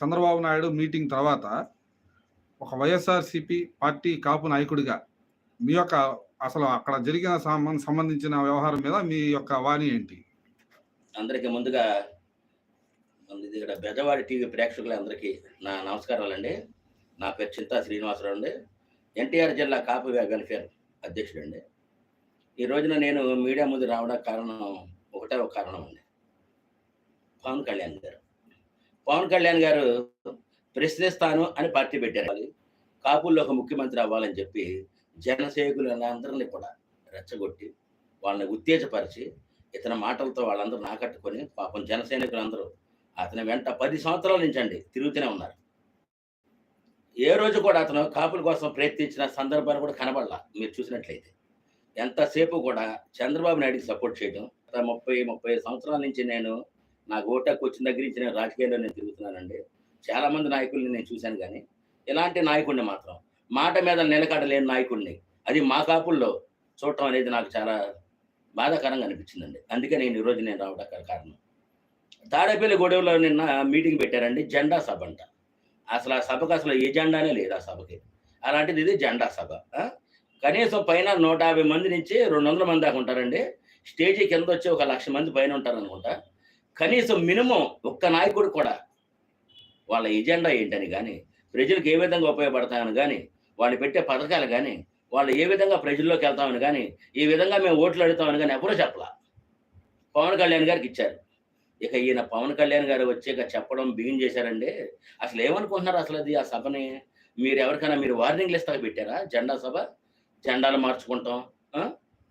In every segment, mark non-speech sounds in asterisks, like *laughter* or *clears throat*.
Chandrababu Naidu meeting తర్వాత ఒక YSRCP party కాపు నాయకుడిగా మీ యొక్క అసలు అక్కడ జరిగిన సంబంధించిన వ్యవహారం మీద మీ యొక్క వాణి ఏంటి? అందరికీ ముందుగా ఇక్కడ బెజవాడి టీవీ ప్రేక్షకులందరికీ నా నమస్కారాలండి నా పేరు చింతా శ్రీనివాసరావు అండి. ఎన్టీఆర్ జిల్లా కాపు వెల్ఫేర్ అధ్యక్షుడు అండి ఈ రోజున నేను మీడియా ముందు రావడానికి కారణం ఒకటే ఒక కారణం అండి. పవన్ కళ్యాణ్ గారు. పవన్ కళ్యాణ్ గారు ప్రశ్నిస్తాను అని పార్టీ పెట్టారు. కాపుల్లో ఒక ముఖ్యమంత్రి అవ్వాలని చెప్పి జనసేకులందరినీ కూడా రెచ్చగొట్టి వాళ్ళని ఉత్తేజపరిచి ఇతని మాటలతో వాళ్ళందరూ నాకట్టుకొని పాపం జన సైనికులందరూ అతని వెంట పది సంవత్సరాల నుంచి అండి తిరుగుతూనే ఉన్నారు. ఏ రోజు కూడా అతను కాపుల కోసం ప్రయత్నించిన సందర్భాలు కూడా కనబడలా మీరు చూసినట్లయితే. ఎంతసేపు కూడా చంద్రబాబు నాయుడికి సపోర్ట్ చేయడం ముప్పై ముప్పై సంవత్సరాల నుంచి నేను నాకు ఓటాకు వచ్చిన దగ్గర నుంచి నేను రాజకీయాల్లో నేను తిరుగుతున్నానండి. చాలా మంది నాయకుల్ని నేను చూశాను కానీ ఇలాంటి నాయకుడిని మాత్రం మాట మీద నిలకడలేని నాయకుడిని అది మా కాపుల్లో చూడటం అనేది నాకు చాలా బాధాకరంగా అనిపించిందండి. అందుకే నేను ఈరోజు నేను రావడానికి కారణం. తాడేపల్లి గొడవలో నిన్న మీటింగ్ పెట్టారండి జెండా సభ అంట. అసలు ఆ సభకు అసలు ఏ జెండానే లేదు ఆ సభకి. అలాంటిది ఇది జెండా సభ కనీసం పైన నూట యాభై మంది నుంచి రెండు వందల మంది దాకా ఉంటారండి. స్టేజీ కింద వచ్చి ఒక లక్ష మంది పైన ఉంటారు అనుకుంటా కనీసం మినిమం ఒక్క నాయకుడు కూడా వాళ్ళ ఎజెండా ఏంటని కానీ ప్రజలకు ఏ విధంగా ఉపయోగపడతామని కానీ వాళ్ళు పెట్టే పథకాలు కానీ వాళ్ళు ఏ విధంగా ప్రజల్లోకి వెళ్తామని కానీ ఈ విధంగా మేము ఓట్లు అడుగుతామని కానీ ఎవరూ చెప్పలా. పవన్ కళ్యాణ్ గారికి ఇచ్చారు. ఇక ఈయన పవన్ కళ్యాణ్ గారు వచ్చి ఇక చెప్పడం బిగిన్ చేశారండి. అసలు ఏమనుకుంటున్నారు అసలు అది ఆ సభని? మీరు ఎవరికైనా మీరు వార్నింగ్లు ఇస్తా పెట్టారా? జెండా సభ? జెండాలు మార్చుకుంటాం.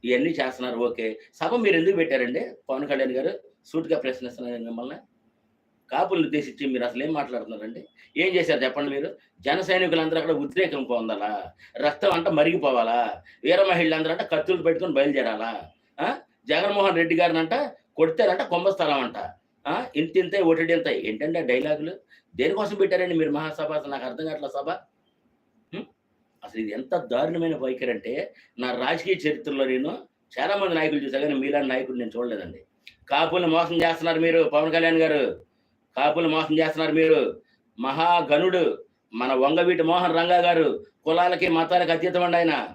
ఇవన్నీ చేస్తున్నారు ఓకే. సభ మీరు ఎందుకు పెట్టారండి పవన్ కళ్యాణ్ గారు? సూటిగా ప్రశ్నిస్తున్నాను మిమ్మల్ని. కాపులను ఉద్దేశించి మీరు అసలు ఏం మాట్లాడుతున్నారండి? ఏం చేశారు చెప్పండి మీరు? జన సైనికులందరూ అక్కడ ఉద్రేకం పొందాలా? రక్తం అంట మరిగిపోవాలా? వీర మహిళలందరూ అంట కత్తులు పెట్టుకొని బయలుదేరాలా? జగన్మోహన్ రెడ్డి గారిని అంట కొడితేనంట కుంభస్థలం అంట. ఇంత ఆ? ఓటడి ఒటిడింత ఏంటంటే డైలాగులు? దేనికోసం పెట్టారండి మీరు మహాసభ? అసలు నాకు అర్థం కావట్లే సభ? అసలు ఇది ఎంత దారుణమైన వైఖరి అంటే నా రాజకీయ చరిత్రలో నేను చాలా మంది నాయకులు చూసా కానీ మీలాంటి నాయకుడు నేను చూడలేదండి. కాపులు మోసం చేస్తున్నారు మీరు పవన్ కళ్యాణ్ గారు. కాపులు మోసం చేస్తున్నారు మీరు. మహాగణుడు మన వంగవీటి మోహన్ రంగా గారు కులాలకి మతాలకు అతీతమండి ఆయన.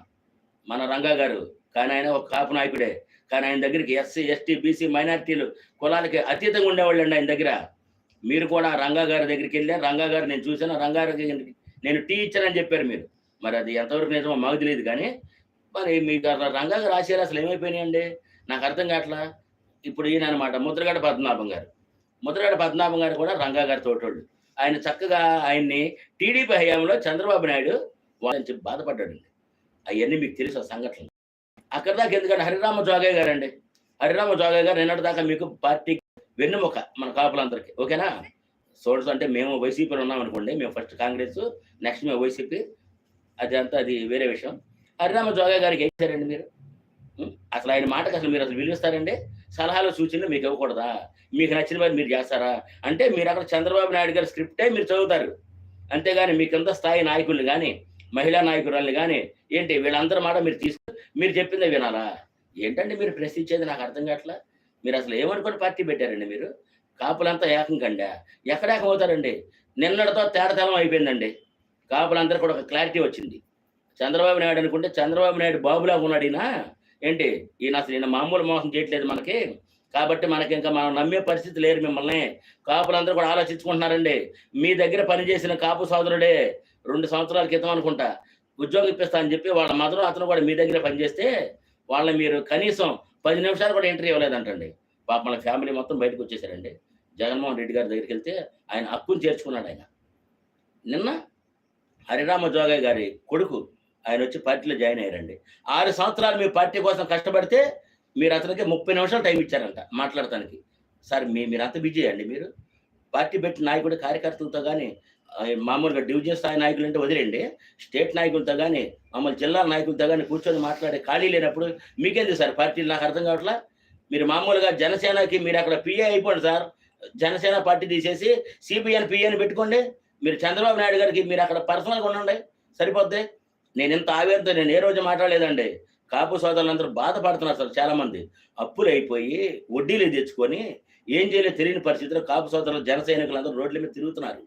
మన రంగా గారు. కానీ ఆయన ఒక కాపు నాయకుడే. కానీ ఆయన దగ్గరికి ఎస్సీ ఎస్టీ బీసీ మైనారిటీలు కులాలకి అతీతంగా ఉండేవాళ్ళు అండి ఆయన దగ్గర. మీరు కూడా రంగా గారి దగ్గరికి వెళ్ళి రంగా గారు నేను చూసాను రంగా గారికి నేను టీ ఇచ్చానని చెప్పారు మీరు. మరి అది ఎంతవరకు నిజమో మాకు తెలియదు కానీ మరి మీ రంగా గారు ఆశీర్వాసాలు అసలు ఏమైపోయినాయండి? నాకు అర్థం కావట్లా? ఇప్పుడు ఈయన అనమాట ముద్రగడ పద్మనాభం గారు. ముద్రగడ పద్మనాభం గారు కూడా రంగా గారి తోటోళ్ళు. ఆయన చక్కగా ఆయన్ని టీడీపీ హయాంలో చంద్రబాబు నాయుడు వాళ్ళని చెప్పి బాధపడ్డాడండి. అవన్నీ మీకు తెలుసు ఆ సంఘటనలు. అక్కడ దాకా ఎందుకంటే హరిరామ జోగయ్య గారు అండి హరిరామ జోగయ్య గారు నిన్నటి దాకా మీకు పార్టీ వెన్నుముక మన కాపులందరికీ. ఓకేనా? సోర్స్ అంటే మేము వైసీపీలో ఉన్నాం అనుకోండి మేము ఫస్ట్ కాంగ్రెస్ నెక్స్ట్ మేము వైసీపీ. అది అంతా అది వేరే విషయం. హరిరామ జోగయ్య గారికి ఏం చేశారండి మీరు? అసలు ఆయన మాటకు అసలు మీరు అసలు విలువిస్తారండి? సలహాలు సూచనలు మీకు ఇవ్వకూడదా? మీకు నచ్చిన వారు మీరు చేస్తారా? అంటే మీరు అక్కడ చంద్రబాబు నాయుడు గారి స్క్రిప్టే మీరు చదువుతారు. అంతేగాని మీకు కింద స్థాయి నాయకుల్ని కానీ మహిళా నాయకురాల్ని కానీ ఏంటి వీళ్ళందరి మాట మీరు తీసుకు మీరు చెప్పిందే వినాలా? ఏంటండి మీరు ప్రశ్నించేది నాకు అర్థం కావట్లా? మీరు అసలు ఏమనుకుని పార్టీ పెట్టారండి మీరు? కాపులంతా ఏకం కండా? ఎక్కడ అవుతారండి? నిన్నటితో తేడతలం అయిపోయిందండి. కాపులందరూ కూడా ఒక క్లారిటీ వచ్చింది. చంద్రబాబు నాయుడు అనుకుంటే చంద్రబాబు నాయుడు బాబులాగా ఉన్నాడినా ఏంటి? ఈయన అసలు ఈయన మామూలు మోసం చేయట్లేదు మనకి. కాబట్టి మనకి ఇంకా మనం నమ్మే పరిస్థితి లేరు మిమ్మల్ని. కాపులందరూ కూడా ఆలోచించుకుంటున్నారండి. మీ దగ్గర పనిచేసిన కాపు సోదరుడే రెండు సంవత్సరాల క్రితం అనుకుంటా. ఉద్యోగం ఇప్పిస్తా అని చెప్పి వాళ్ళ మదరు అతను కూడా మీ దగ్గర పనిచేస్తే వాళ్ళని మీరు కనీసం పది నిమిషాలు కూడా ఎంట్రీ ఇవ్వలేదంటండి. పాప మన ఫ్యామిలీ మొత్తం బయటకు వచ్చేసారండి. జగన్మోహన్ రెడ్డి గారి దగ్గరికి వెళ్తే ఆయన హక్కును చేర్చుకున్నాడు ఆయన. నిన్న హరిరామ జోగయ్య గారి కొడుకు ఆయన వచ్చి పార్టీలో జాయిన్ అయ్యారండి. ఆరు సంవత్సరాలు మీ పార్టీ కోసం కష్టపడితే మీరు అతనికి ముప్పై నిమిషాలు టైం ఇచ్చారంట మాట్లాడటానికి. సార్ మీ మీరు అంత బిజీ అండి మీరు. పార్టీ పెట్టిన నాయకుడు కార్యకర్తలతో కానీ మామూలుగా డివిజన్ స్థాయి నాయకులు అంటే వదిలేండి స్టేట్ నాయకులతో కానీ మమ్మల్ని జిల్లా నాయకులతో కానీ కూర్చొని మాట్లాడే ఖాళీ లేనప్పుడు మీకేంది సార్ పార్టీలు నాకు అర్థం కావట్లా? మీరు మామూలుగా జనసేనకి మీరు అక్కడ పిఏ అయిపోండి సార్. జనసేన పార్టీ తీసేసి సిపిఎన్ పిఏని పెట్టుకోండి. మీరు చంద్రబాబు నాయుడు గారికి మీరు అక్కడ పర్సనల్గా ఉండండి. సరిపోద్ది? నేను ఇంత ఆవేదనతో నేను ఏ రోజు మాట్లాడలేదండి. కాపు సోదరులందరూ బాధపడుతున్నారు సార్ చాలామంది. అప్పులు అయిపోయి వడ్డీలు తెచ్చుకొని ఏం చేయలేదు తెలియని పరిస్థితిలో కాపు సోదరులు జన సైనికులందరూ రోడ్ల మీద తిరుగుతున్నారు.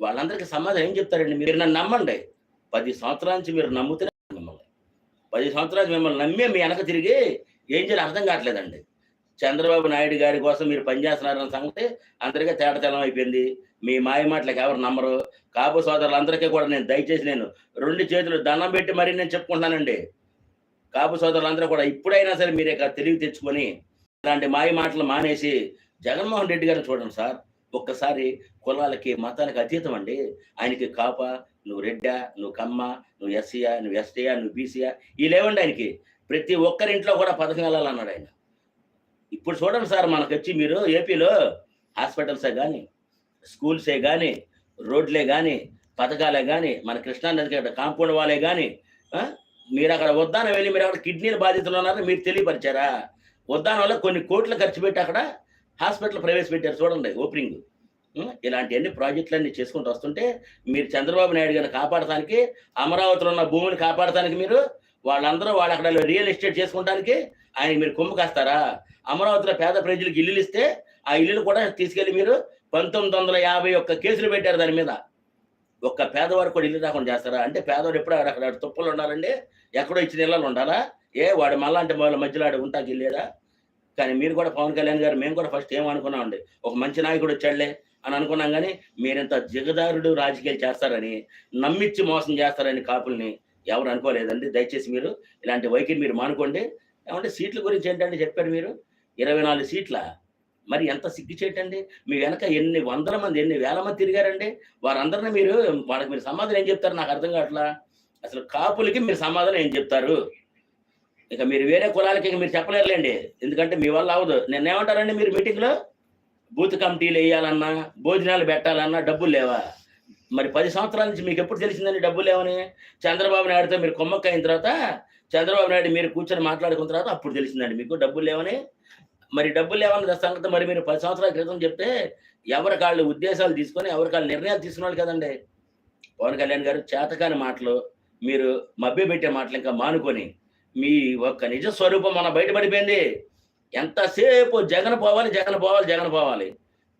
వాళ్ళందరికీ సమాధానం ఏం చెప్తారండి? మీరు నన్ను నమ్మండి. పది సంవత్సరాల నుంచి మీరు నమ్ముతూనే మిమ్మల్ని. పది సంవత్సరాలు మిమ్మల్ని నమ్మే మీ వెనక తిరిగి ఏం చేయాలి అర్థం కావట్లేదండి. చంద్రబాబు నాయుడు గారి కోసం మీరు పనిచేస్తున్నారన్న సంగతి అందరికీ తేటతెలం అయిపోయింది. మీ మాయ మాటలకు ఎవరు నమ్మరు. కాపు సోదరులందరికీ కూడా నేను దయచేసి నేను రెండు చేతులు దండం పెట్టి మరీ నేను చెప్పుకుంటున్నానండి. కాపు సోదరులందరూ కూడా ఇప్పుడైనా సరే మీరు ఇక్కడ తెలివి తెచ్చుకొని ఇలాంటి మాయ మాటలు మానేసి జగన్మోహన్ రెడ్డి గారిని చూడండి సార్. ఒక్కసారి కులాలకి మతానికి అతీతం అండి. ఆయనకి కాప నువ్వు రెడ్డా నువ్వు కమ్మ నువ్వు ఎస్సీయా నువ్వు ఎస్టీయా నువ్వు బీసీయా ఈ లేవండి ఆయనకి. ప్రతి ఒక్కరింట్లో కూడా పథకం వెళ్ళాలన్నాడు ఆయన. ఇప్పుడు చూడండి సార్ మనకు వచ్చి మీరు ఏపీలో హాస్పిటల్సే కానీ స్కూల్సే కానీ రోడ్లే కానీ పథకాలే కానీ మన కృష్ణా నదికి కాంపౌండ్ వాళ్ళే కానీ మీరు అక్కడ ఉద్దానం వెళ్ళి మీరు అక్కడ కిడ్నీల బాధితులు ఉన్నారని మీరు తెలియపరిచారా? ఉద్దానంలో కొన్ని కోట్లు ఖర్చు పెట్టి అక్కడ హాస్పిటల్ ప్రవేశపెట్టారు చూడండి ఓపెనింగ్. ఇలాంటివన్నీ ప్రాజెక్టులన్నీ చేసుకుంటూ వస్తుంటే మీరు చంద్రబాబు నాయుడు గారిని కాపాడటానికి అమరావతిలో ఉన్న భూమిని కాపాడటానికి మీరు వాళ్ళందరూ వాళ్ళు అక్కడ రియల్ ఎస్టేట్ చేసుకుంటానికి ఆయన మీరు కొమ్ము కాస్తారా? అమరావతిలో పేద ప్రజలకు ఇల్లులు ఇస్తే ఆ ఇల్లులు కూడా తీసుకెళ్ళి మీరు పంతొమ్మిది వందల యాభై ఒక్క కేసులు పెట్టారు దాని మీద. ఒక్క పేదవాడు కూడా ఇల్లు రాకుండా చేస్తారా? అంటే పేదవాడు ఎప్పుడు అక్కడ తుప్పలు ఉండాలండి. ఎక్కడో ఇచ్చిన ఇళ్ళలు ఉండాలా? ఏ వాడు మళ్ళాంటి వాళ్ళ మధ్యలో ఆడ ఉంటాకి వెళ్ళేదా కానీ మీరు కూడా పవన్ కళ్యాణ్ గారు మేము కూడా ఫస్ట్ ఏమనుకున్నామండి ఒక మంచి నాయకుడు వచ్చాడులే అని అనుకున్నాం కానీ మీరింత జిగదారుడు రాజకీయాలు చేస్తారని నమ్మిచ్చి మోసం చేస్తారని కాపుల్ని ఎవరు అనుకోలేదండి. దయచేసి మీరు ఇలాంటి వైఖరి మీరు మానుకోండి. ఏమంటే సీట్ల గురించి ఏంటంటే చెప్పారు మీరు? ఇరవై నాలుగు సీట్ల. మరి ఎంత సిగ్గు చేయటండి? మీ వెనక ఎన్ని వందల మంది ఎన్ని వేల మంది తిరిగారండి? వారందరిని మీరు వాళ్ళకి మీరు సమాధానం ఏం చెప్తారు నాకు అర్థం కావట్లా? అసలు కాపులకి మీరు సమాధానం ఏం చెప్తారు? ఇక మీరు వేరే కులాలకి ఇక మీరు చెప్పలేరులేండి. ఎందుకంటే మీ వల్ల అవదు నేను ఏమంటారండి మీరు మీటింగ్లో? బూత్ కమిటీలు వేయాలన్నా భోజనాలు పెట్టాలన్నా డబ్బులు లేవా? మరి పది సంవత్సరాల నుంచి మీకు ఎప్పుడు తెలిసిందండి డబ్బులు లేవని? చంద్రబాబు నాయుడుతో మీరు కొమ్మక్క అయిన తర్వాత చంద్రబాబు నాయుడు మీరు కూర్చొని మాట్లాడుకున్న తర్వాత అప్పుడు తెలిసిందండి మీకు డబ్బులు లేవని. మరి డబ్బులు లేవన్న సంగతి మరి మీరు పది సంవత్సరాల క్రితం చెప్తే ఎవరి కాళ్ళు ఉద్దేశాలు తీసుకొని ఎవరి కాళ్ళు నిర్ణయాలు తీసుకున్నారు కదండి. పవన్ కళ్యాణ్ గారు చేతకాని మాటలు మీరు మభ్య పెట్టే మాటలు ఇంకా మానుకొని మీ ఒక్క నిజ స్వరూపం మన బయటపడిపోయింది ఎంతసేపు జగన్ పోవాలి జగన్ పోవాలి జగన్ పోవాలి.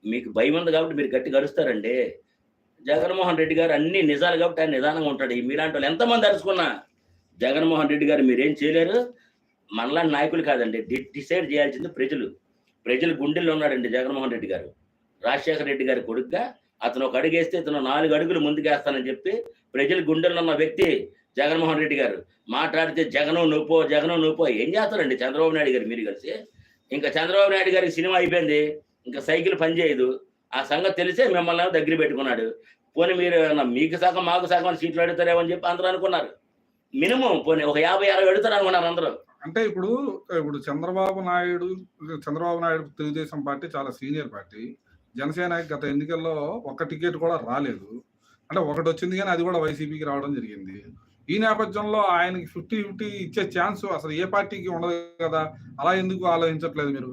మీకు భయం ఉంది కాబట్టి మీరు గట్టి గడుస్తారండి జగన్మోహన్ రెడ్డి గారు అన్ని నిజాలు కాబట్టి ఆయన నిదానంగా ఉంటాడు. ఈ మీలాంటి వాళ్ళు ఎంతమంది అరుచుకున్నా జగన్మోహన్ రెడ్డి గారు మీరేం చేయలేరు. మనలాంటి నాయకులు కాదండి. డి- డిసైడ్ చేయాల్సింది ప్రజలు. ప్రజలు గుండెల్లో ఉన్నాడండి జగన్మోహన్ రెడ్డి గారు. రాజశేఖర రెడ్డి గారి కొడుకుగా అతను ఒక అడుగేస్తే ఇతను నాలుగు అడుగులు ముందుకేస్తానని చెప్పి ప్రజల గుండెల్లో ఉన్న వ్యక్తి జగన్మోహన్ రెడ్డి గారు. మాట్లాడితే జగను నువ్వు జగను నువ్వు ఏం చేస్తారండి చంద్రబాబు నాయుడు గారు మీరు కలిసి? ఇంకా చంద్రబాబు నాయుడు గారికి సినిమా అయిపోయింది. ఇంకా సైకిల్ పనిచేయదు ఆ సంగతి తెలిసే మిమ్మల్ని దగ్గర పెట్టుకున్నాడు. పోనీ మీరు మీకు సగం మాకు సగం అని సీట్లు అడుగుతారేమో అని చెప్పి అందరూ అనుకున్నారు. మినిమం పోనీ ఒక యాభై అరవై అడుగుతారు అనుకున్నారు అందరూ. అంటే ఇప్పుడు ఇప్పుడు చంద్రబాబు నాయుడు చంద్రబాబు నాయుడు తెలుగుదేశం పార్టీ చాలా సీనియర్ పార్టీ. జనసేన గత ఎన్నికల్లో ఒక్క టికెట్ కూడా రాలేదు. అంటే ఒకటి వచ్చింది కానీ అది కూడా వైసీపీకి రావడం జరిగింది. ఈ నేపథ్యంలో ఆయనకి ఫిఫ్టీ ఫిఫ్టీ ఇచ్చే ఛాన్స్ అసలు ఏ పార్టీకి ఉండదు కదా. అలా ఎందుకు ఆలోచించట్లేదు మీరు?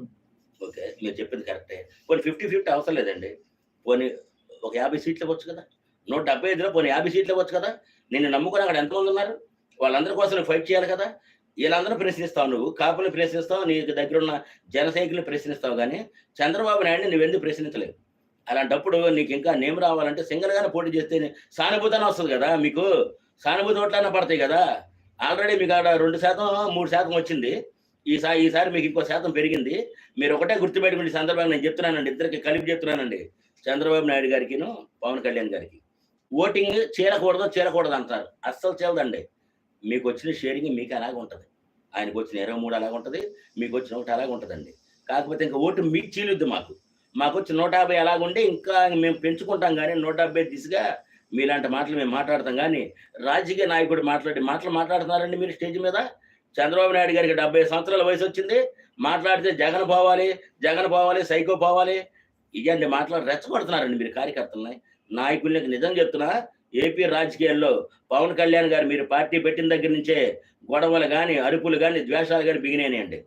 ఓకే మీరు చెప్పింది కరెక్టే. పోనీ ఫిఫ్టీ ఫిఫ్టీ అవసరం లేదండి. పోనీ ఒక యాభై సీట్లు ఇవ్వచ్చు కదా. నూట డెబ్బై ఐదులో పోనీ యాభై సీట్లు ఇవ్వచ్చు కదా. నిన్ను నమ్ముకుని అక్కడ ఎంతమంది ఉన్నారు? వాళ్ళందరి కోసం ఫైట్ చేయాలి కదా. వీళ్ళందరూ ప్రశ్నిస్తావు నువ్వు కాపులు ప్రశ్నిస్తావు నీకు దగ్గర ఉన్న జనసైకులు ప్రశ్నిస్తావు కానీ చంద్రబాబు నాయుడిని నువ్వెందుకు ప్రశ్నించలేవు? అలాంటప్పుడు నీకు ఇంకా నేమ్ రావాలంటే సింగల్గానే పోటీ చేస్తే సానుభూతి వస్తుంది కదా మీకు. సానుభూతి ఓట్లైనా పడతాయి కదా. ఆల్రెడీ మీకు ఆడ రెండు శాతం మూడు శాతం వచ్చింది. ఈసారి ఈసారి మీకు ఇంకో శాతం పెరిగింది. మీరు ఒకటే గుర్తుపెట్టుకుని సందర్భంగా నేను చెప్తున్నానండి. ఇద్దరికి కలిపి చెప్తున్నానండి. చంద్రబాబు నాయుడు గారికిను పవన్ కళ్యాణ్ గారికి. ఓటింగ్ చేరకూడదు చేరకూడదు అంటారు అస్సలు చేరదండి మీకు వచ్చిన షేరింగ్ మీకు అలాగే ఉంటుంది. ఆయనకు వచ్చిన ఇరవై మూడు అలాగే ఉంటుంది. మీకు వచ్చిన ఒకటి అలాగే ఉంటుందండి. కాకపోతే ఇంకా ఓటు మీకు చీలుద్ది మాకు. మాకు వచ్చి నూట యాభై అలాగుంటే ఇంకా మేము పెంచుకుంటాం కానీ నూట యాభై దిశగా మీలాంటి మాటలు మేము మాట్లాడతాం కానీ రాజకీయ నాయకుడు మాట్లాడి మాటలు మాట్లాడుతున్నారండి మీరు స్టేజ్ మీద? చంద్రబాబు నాయుడు గారికి డెబ్బై సంవత్సరాల వయసు వచ్చింది. మాట్లాడితే జగన్ పోవాలి జగన్ పోవాలి సైకో పోవాలి. ఇవన్నీ మాట్లాడి రెచ్చగొడుతున్నారండి మీరు కార్యకర్తలని. నాయకుల్ని నిజం చెప్తున్నా ఏపీ రాజకీయాల్లో పవన్ కళ్యాణ్ గారు మీరు పార్టీ పెట్టిన దగ్గర నుంచే గొడవలు కానీ అరుపులు కానీ ద్వేషాలు కానీ బిగినాయండి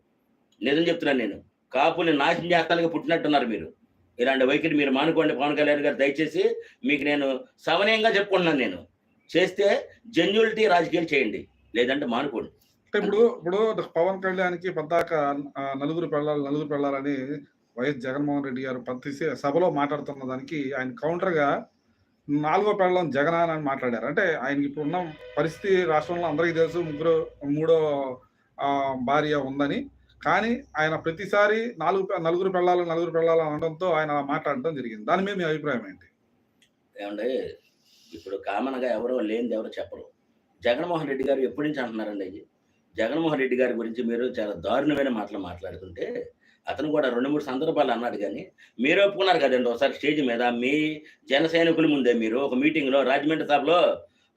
నిజం చెప్తున్నాను నేను. కాపుల్ని నాశనం చేస్తానికి పుట్టినట్టున్నారు మీరు. ఇలాంటి వైఖరి మీరు మానుకోండి పవన్ కళ్యాణ్ గారు దయచేసి. మీకు నేను సవనీయంగా చెప్పుకుంటున్నాను నేను. చేస్తే జెన్యులిటీ రాజకీయాలు చేయండి. లేదంటే మానుకోండి. అంటే ఇప్పుడు ఇప్పుడు పవన్ కళ్యాణ్కి పద్దాక నలుగురు పెళ్ళాలి నలుగురు పెళ్ళాలని వైఎస్ జగన్మోహన్ రెడ్డి గారు ప్రతి సభలో మాట్లాడుతున్న దానికి ఆయన కౌంటర్గా నాలుగో పెళ్ళం జగన్ అని మాట్లాడారు. అంటే ఆయనకి ఇప్పుడు ఉన్న పరిస్థితి రాష్ట్రంలో అందరికీ తెలుసు ముగ్గురు మూడో భార్య ఉందని. కానీ ఆయన ప్రతిసారి నాలుగు నలుగురు పెళ్ళాలి నలుగురు పెళ్ళాలి అనడంతో ఆయన మాట్లాడటం మాట్లాడడం జరిగింది. దాని మీద మీ అభిప్రాయం ఏంటి? ఏమంటే ఇప్పుడు కామన్గా ఎవరో లేనిది ఎవరో చెప్పరు. జగన్మోహన్ రెడ్డి గారు ఎప్పటి నుంచి అంటున్నారండి? ఇది జగన్మోహన్ రెడ్డి గారి గురించి మీరు చాలా దారుణమైన మాటలు మాట్లాడుతుంటే అతను కూడా రెండు మూడు సందర్భాలు అన్నాడు కానీ మీరు ఒప్పుకున్నారు కదండి ఒకసారి స్టేజ్ మీద మీ జన సైనికుల ముందే మీరు ఒక మీటింగ్లో రాజమండ్రి సభలో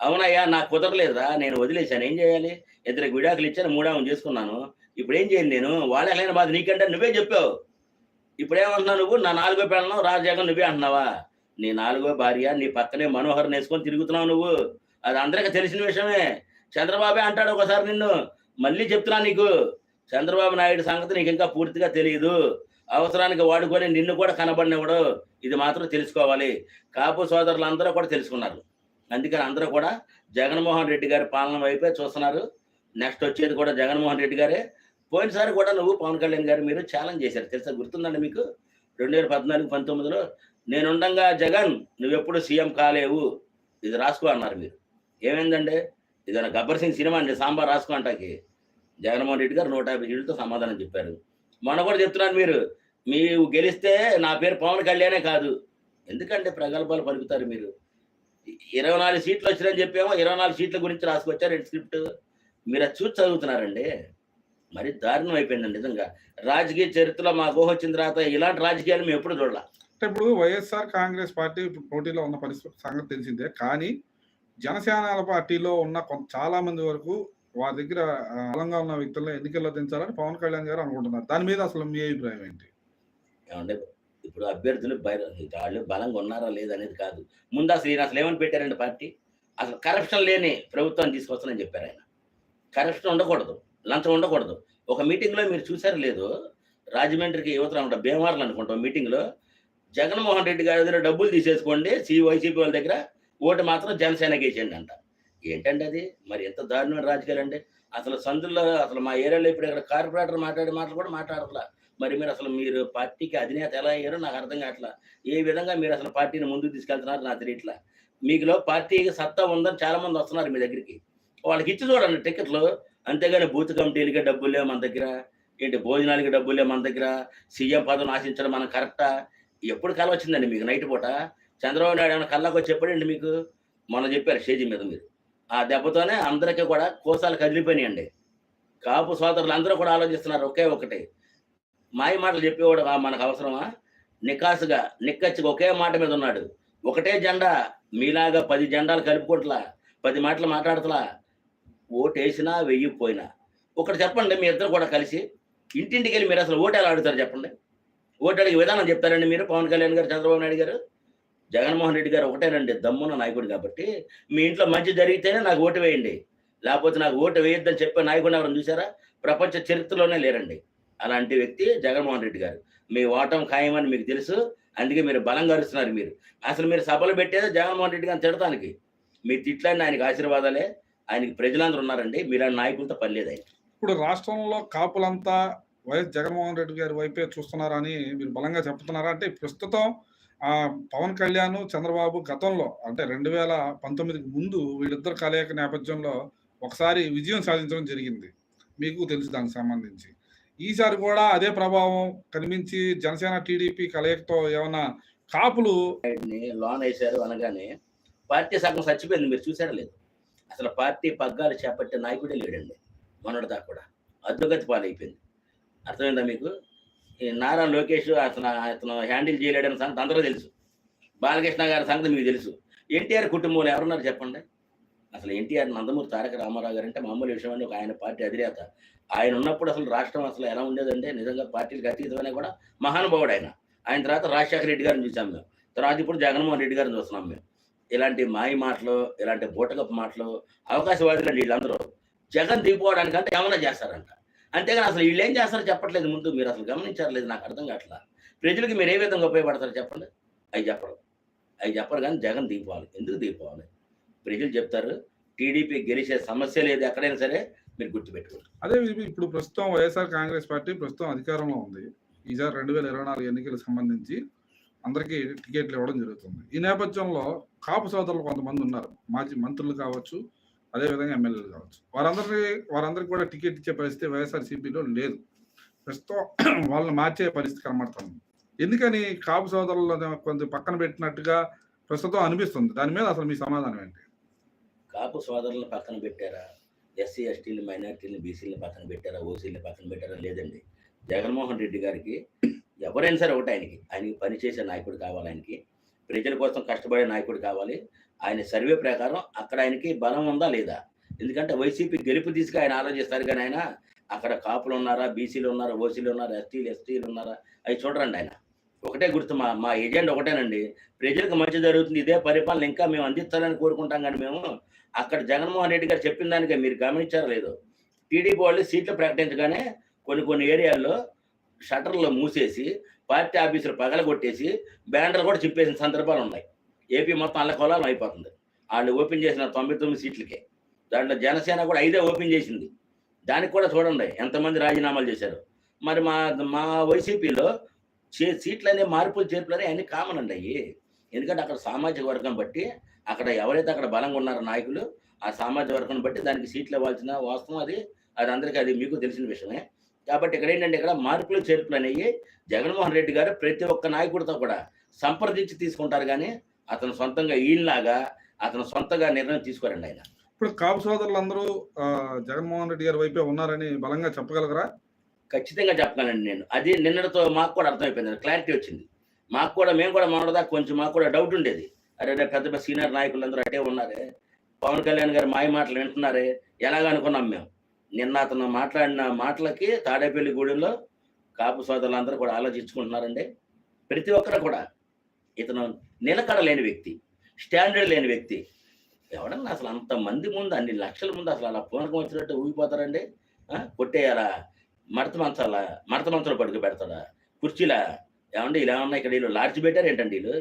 అవునయ్యా నాకు కుదరలేదురా నేను వదిలేశాను ఏం చేయాలి? ఇద్దరికి విడాకులు ఇచ్చాను మూడామం చేసుకున్నాను. ఇప్పుడు ఏం చేయండి నేను? వాళ్ళ లేని బాధ నీకంటే నువ్వే చెప్పావు. ఇప్పుడు ఏమంటున్నావు నువ్వు? నా నాలుగో పిల్లలను రాజజగన్ నువ్వే అంటున్నావా? నీ నాలుగో భార్య నీ పక్కనే మనోహర్ వేసుకొని తిరుగుతున్నావు నువ్వు. అది అందరికీ తెలిసిన విషయమే. చంద్రబాబే అంటాడు ఒకసారి నిన్ను. మళ్ళీ చెప్తున్నా నీకు. చంద్రబాబు నాయుడు సంగతి నీకు ఇంకా పూర్తిగా తెలియదు అవసరానికి వాడుకొని నిన్ను కూడా కనబడినవాడు ఇది మాత్రం తెలుసుకోవాలి. కాపు సోదరులు అందరూ కూడా తెలుసుకున్నారు. అందుకని అందరూ కూడా జగన్మోహన్ రెడ్డి గారి పాలన వైపే చూస్తున్నారు. నెక్స్ట్ వచ్చేది కూడా జగన్మోహన్ రెడ్డి గారే. పోయినసారి కూడా నువ్వు పవన్ కళ్యాణ్ గారు మీరు ఛాలెంజ్ చేశారు. తెలుసా? గుర్తుందండి మీకు? రెండు వేల పద్నాలుగు పంతొమ్మిదిలో నేనుండగా జగన్ నువ్వెప్పుడు సీఎం కాలేవు. ఇది రాసుకో అన్నారు మీరు. ఏమైందండి ఏదైనా గబ్బర్ సింగ్ సినిమా అండి సాంబార్ రాసుకో జగన్మోహన్ రెడ్డి గారు నూట యాభై సీట్లతో సమాధానం చెప్పారు. మొన్న కూడా చెప్తున్నాను మీరు మీరు గెలిస్తే నా పేరు పవన్ కళ్యాణే కాదు. ఎందుకంటే ప్రగల్భాలు పలుకుతారు మీరు. ఇరవై నాలుగు సీట్లు వచ్చినాయని చెప్పేమో ఇరవై నాలుగు సీట్ల గురించి రాసుకొచ్చారు రెండు స్క్రిప్ట్. మీరు అది చూసి చదువుతున్నారండి? మరి దారుణం అయిపోయిందండి నిజంగా. రాజకీయ చరిత్రలో మా ఊహ వచ్చిన తర్వాత ఇలాంటి రాజకీయాలు మేము ఎప్పుడు చూడాలి. అంటే ఇప్పుడు వైఎస్ఆర్ కాంగ్రెస్ పార్టీ ఇప్పుడు పోటీలో ఉన్న పరిస్థితి సంగతి తెలిసిందే. కానీ జనసేన పార్టీలో ఉన్న కొంత చాలా మంది వరకు వారి దగ్గర బలంగా ఉన్న వ్యక్తులను ఎన్నికల్లో దించాలని పవన్ కళ్యాణ్ గారు అనుకుంటున్నారు. దాని మీద అసలు మీ అభిప్రాయం ఏంటి? ఏమంటే ఇప్పుడు అభ్యర్థులు వాళ్ళు బలంగా ఉన్నారా లేదనేది కాదు. ముందు అసలు ఈయన అసలు ఏమని పెట్టారండి పార్టీ? అసలు కరప్షన్ లేని ప్రభుత్వాన్ని తీసుకొస్తానని చెప్పారు ఆయన. కరప్షన్ ఉండకూడదు లంచం ఉండకూడదు. ఒక మీటింగ్లో మీరు చూసారు లేదు రాజమండ్రికి యువతలు అనుకుంటా భీమవరం అనుకుంటాం మీటింగ్లో జగన్మోహన్ రెడ్డి గారి దగ్గర డబ్బులు తీసేసుకోండి సి వైసీపీ వాళ్ళ దగ్గర ఓటు మాత్రం జనసేనకి వేసేయండి అంట ఏంటండి అది? మరి ఎంత దారుణమైన రాజకీయాలు అండి. అసలు సందుల్లో అసలు మా ఏరియాలో ఇప్పుడు ఇక్కడ కార్పొరేటర్ మాట్లాడే మాటలు కూడా మాట్లాడట్లా. మరి మీరు అసలు మీరు పార్టీకి అధినేత ఎలా అయ్యారో నాకు అర్థం కావట్లా. ఏ విధంగా మీరు అసలు పార్టీని ముందుకు తీసుకెళ్తున్నారు నాకు తెలియట్లా. మీకులో పార్టీకి సత్తా ఉందని చాలా మంది వస్తున్నారు మీ దగ్గరికి. వాళ్ళకి ఇచ్చి చూడండి టికెట్లు అంతేగాని బూత్ కమిటీలకి డబ్బులు లేవు మన దగ్గర. ఏంటి భోజనాలకి డబ్బులు లేవు మన దగ్గర. సీఎం పదవిని ఆశించడం మనం కరెక్టా? ఎప్పుడు కల వచ్చిందండి మీకు నైట్ పూట? చంద్రబాబు నాయుడు ఏమైనా కళ్ళకు వచ్చి చెప్పడండి మీకు? మొన్న చెప్పారు స్టేజీ మీద మీరు. ఆ దెబ్బతోనే అందరికీ కూడా కోసాలు కదిలిపోయినాయండి. కాపు సోదరులు అందరూ కూడా ఆలోచిస్తున్నారు ఒకే ఒకటి. మాయ మాటలు చెప్పేవాడు ఆ మనకు అవసరమా? నికాసుగా నిక్కచ్చిగా ఒకే మాట మీద ఉన్నాడు. ఒకటే జెండా మీలాగా పది జెండాలు కలుపుకోట్లా పది మాటలు మాట్లాడతలా. ఓటు వేసినా వెయ్యిపోయినా ఒకటి చెప్పండి మీ ఇద్దరు కూడా కలిసి. ఇంటింటికి వెళ్ళి మీరు అసలు ఓటు ఎలా ఆడుతారు చెప్పండి? ఓటు అడిగే విధానం చెప్తారండి మీరు పవన్ కళ్యాణ్ గారు చంద్రబాబు నాయుడు గారు? జగన్మోహన్ రెడ్డి గారు ఒకటేనండి దమ్మున్న నాయకుడు కాబట్టి మీ ఇంట్లో మంచి జరిగితేనే నాకు ఓటు వేయండి. లేకపోతే నాకు ఓటు వేయొద్దని చెప్పే నాయకుడిని ఎవరైనా చూసారా? ప్రపంచ చరిత్రలోనే లేరండి. అలాంటి వ్యక్తి జగన్మోహన్ రెడ్డి గారు. మీ ఓటం ఖాయమని మీకు తెలుసు. అందుకే మీరు బలంగా అరుస్తున్నారు మీరు. అసలు మీరు సభలు పెట్టేదే జగన్మోహన్ రెడ్డి గారిని తిడటానికి మీ తిట్లన్నీ ఆయనకి ఆశీర్వాదాలే. ఆయనకి ప్రజలందరూ ఉన్నారండి. మీలాంటి నాయకులతో పని లేదు ఆయన. ఇప్పుడు రాష్ట్రంలో కాపులంతా వైఎస్ జగన్మోహన్ రెడ్డి గారి వైపే చూస్తున్నారని మీరు బలంగా చెప్తున్నారా? అంటే ప్రస్తుతం ఆ పవన్ కళ్యాణ్ చంద్రబాబు గతంలో అంటే రెండు వేల పంతొమ్మిదికి ముందు వీళ్ళిద్దరు కలయిక నేపథ్యంలో ఒకసారి విజయం సాధించడం జరిగింది. మీకు తెలుసు దానికి సంబంధించి. ఈసారి కూడా అదే ప్రభావం కనిపించి జనసేన టీడీపీ కలయికతో ఏమైనా కాపులు లోన్ వేశారు అనగానే పార్టీ సగం చచ్చిపోయింది. మీరు చూసారా లేదు? అసలు పార్టీ పగ్గాలు చేపట్టే నాయకుడే లేడండి. మొన్నటి దాకా కూడా. అద్దుగతి పాలైపోయింది. అర్థమైందా మీకు? నారా లోకేష్ అతను అతను హ్యాండిల్ చేయలేడని సంగతి అందరూ తెలుసు. బాలకృష్ణ గారి సంగతి మీకు తెలుసు. ఎన్టీఆర్ కుటుంబంలో ఎవరున్నారు చెప్పండి? అసలు ఎన్టీఆర్ నందమూరి తారక రామారావు గారు అంటే మామూలు విషయం అని ఒక ఆయన పార్టీ అధినేత. ఆయన ఉన్నప్పుడు అసలు రాష్ట్రం అసలు ఎలా ఉండేదంటే నిజంగా పార్టీలకు అతీతమైన కూడా మహానుభావుడు ఆయన. ఆయన తర్వాత రాజశేఖర రెడ్డి గారిని చూసాం మేము. తర్వాత ఇప్పుడు జగన్మోహన్ రెడ్డి గారిని చూస్తున్నాం మేము. ఇలాంటి మాయ మాటలు ఇలాంటి బూటకపు మాటలు అవకాశవాదులు అండి వీళ్ళందరూ. జగన్ దిగిపోవడానికంటే ఏమైనా చేస్తారంట. అంతేగాని అసలు వీళ్ళు ఏం చేస్తారో చెప్పట్లేదు ముందు. మీరు అసలు గమనించట్లేదు నాకు అర్థం కావట్లా. ప్రజలకు మీరు ఏ విధంగా ఉపయోగపడతారు చెప్పండి. అవి చెప్పరు. అవి చెప్పరు కానీ జగన్ దీపావళి. ఎందుకు దీపావళి? ప్రజలు చెప్తారు టీడీపీ గెలిచే సమస్య లేదు ఎక్కడైనా సరే మీరు గుర్తుపెట్టుకోండి. అదే ఇప్పుడు ప్రస్తుతం వైఎస్ఆర్ కాంగ్రెస్ పార్టీ ప్రస్తుతం అధికారంలో ఉంది. ఈసారి రెండు వేల ఇరవై నాలుగు ఎన్నికలకు సంబంధించి అందరికీ టికెట్లు ఇవ్వడం జరుగుతుంది. ఈ నేపథ్యంలో కాపు సోదరులు కొంతమంది ఉన్నారు. మాజీ మంత్రులు కావచ్చు అదేవిధంగా ఎమ్మెల్యేలు కావచ్చు. వారందరికీ వారందరికీ కూడా టికెట్ ఇచ్చే పరిస్థితి వైఎస్ఆర్సీపీలో లేదు. ప్రస్తుతం *clears throat* వాళ్ళని మార్చే పరిస్థితి కనబడుతుంది. ఎందుకని కాపు సోదరులను కొంత పక్కన పెట్టినట్టుగా ప్రస్తుతం అనిపిస్తుంది. దాని మీద అసలు మీ సమాధానం ఏంటి? కాపు సోదరులను పక్కన పెట్టారా? ఎస్సీ ఎస్టీలు మైనార్టీలు బీసీలు పక్కన పెట్టారా? ఓసీలు పక్కన పెట్టారా? లేదండి. జగన్మోహన్ రెడ్డి గారికి *clears throat* ఎవరైనా సరే ఒకటి ఆయనకి. ఆయనకి పనిచేసే నాయకుడు కావాలి ఆయనకి. ప్రజల కోసం కష్టపడే నాయకుడు కావాలి. ఆయన సర్వే ప్రకారం అక్కడ ఆయనకి బలం ఉందా లేదా? ఎందుకంటే వైసీపీ గెలుపు తీసుకు ఆయన ఆలోచిస్తారు కానీ ఆయన అక్కడ కాపులు ఉన్నారా బీసీలు ఉన్నారా ఓసీలు ఉన్నారా ఎస్టీలు ఎస్టీలు ఉన్నారా? అవి చూడరండి ఆయన. ఒకటే గుర్తు మా మా ఏజెంట్ ఒకటేనండి. ప్రజలకు మంచి జరుగుతుంది ఇదే పరిపాలన ఇంకా మేము అందించాలని కోరుకుంటాం కానీ మేము అక్కడ జగన్మోహన్ రెడ్డి గారు చెప్పిన దానికే మీరు గమనించారో లేదు. టీడీపీ వాళ్ళు సీట్లు ప్రకటించగానే కొన్ని కొన్ని ఏరియాల్లో షట్టర్లు మూసేసి పార్టీ ఆఫీసులు పగలగొట్టేసి బ్యానర్లు కూడా చెప్పేసిన సందర్భాలు ఉన్నాయి. ఏపీ మొత్తం అల్లకొలాలం అయిపోతుంది. వాళ్ళు ఓపెన్ చేసిన తొంభై తొమ్మిది సీట్లకే. దాంట్లో జనసేన కూడా ఐదే ఓపెన్ చేసింది. దానికి కూడా చూడండి ఎంతమంది రాజీనామాలు చేశారు. మరి మా మా వైసీపీలో చే అనే మార్పులు చేర్పులు అన్ని కామన్ అండి అయ్యి. ఎందుకంటే అక్కడ సామాజిక వర్గం బట్టి అక్కడ ఎవరైతే అక్కడ బలంగా ఉన్నారో నాయకులు ఆ సామాజిక వర్గం బట్టి దానికి సీట్లు ఇవ్వాల్సిన వాస్తవం అది. అది అందరికీ అది మీకు తెలిసిన విషయమే. కాబట్టి ఇక్కడ ఏంటంటే ఇక్కడ మార్పులు చేర్పులు అనేవి జగన్మోహన్ రెడ్డి గారు ప్రతి ఒక్క నాయకుడితో కూడా సంప్రదించి తీసుకుంటారు కానీ అతను సొంతంగా ఈయనలాగా అతను సొంతంగా నిర్ణయం తీసుకోరండి ఆయన. ఇప్పుడు కాపు సోదరులందరూ జగన్మోహన్ రెడ్డి గారి వైపే ఉన్నారని బలంగా చెప్పగలగరా ఖచ్చితంగా చెప్పగలండి నేను. అది నిన్నటితో మాకు కూడా అర్థమైపోయింది క్లారిటీ వచ్చింది. మాకు కూడా మేము కూడా మొన్నటిదా కొంచెం మాకు కూడా డౌట్ ఉండేది. అరే పెద్ద పెద్ద సీనియర్ నాయకులందరూ అటే ఉన్నారే పవన్ కళ్యాణ్ గారు మాయ మాటలు వింటున్నారే ఎలాగ అనుకున్నాం మేము? నిన్న అతను మాట్లాడిన మాటలకి తాడేపల్లి గూడెంలో కాపు సోదరులందరూ కూడా ఆలోచించుకుంటున్నారండి. ప్రతి ఒక్కరు కూడా ఇతను నిలకడ లేని వ్యక్తి స్టాండర్డ్ లేని వ్యక్తి. ఎవడన్నా అసలు అంత మంది ముందు అన్ని లక్షల ముందు అసలు అలా పూనకం వచ్చినట్టు ఊగిపోతారండి? కొట్టేయాలా? మడత మంచాలా? మడత మంచాలు పడుకు పెడతాడా? కుర్చీలా? ఏమండి ఇలా ఉన్నాయి ఇక్కడ వీళ్ళు లాడ్జ్ పెట్టారు ఏంటండి వీళ్ళు?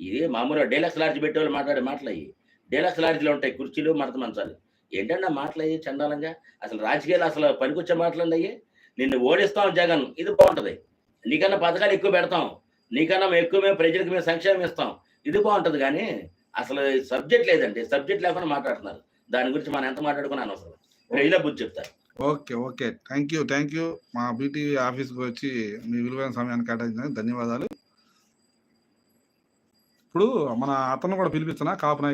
ఇది మామూలుగా డేలక్స్ లాడ్జ్ పెట్టే వాళ్ళు మాట్లాడే మాటలు అయ్యి డేలక్స్ లాడ్జ్లో ఉంటాయి కుర్చీలు మడత మంచాలు. ఏంటండి మాటలు అయ్యి చండాలంగా? అసలు రాజకీయాలు అసలు పనికొచ్చే మాటలు అయ్యి? నిన్ను ఓడిస్తాం జగన్ ఇది బాగుంటుంది. నీకన్నా పథకాలు ఎక్కువ పెడతాం. నీకన్నా మేము ఎక్కువ మేము ప్రజలకు మేము సంక్షేమం ఇస్తాం. ఇది బాగుంటది కానీ అసలు సబ్జెక్ట్ లేదండి. సబ్జెక్ట్ లేకుండా మాట్లాడుతున్నారు. దాని గురించి మనం ఎంత మాట్లాడుకున్నా అనవసరం. ప్రజలే బుద్ధి చెప్తారు. Okay okay. Thank you thank you మా బీటీవీ ఆఫీస్కి వచ్చి మీ విలువైన సమయాన్ని కేటాయించినందుకు ధన్యవాదాలు. ఇప్పుడు మన అతను కూడా పిలిపించిన కాపు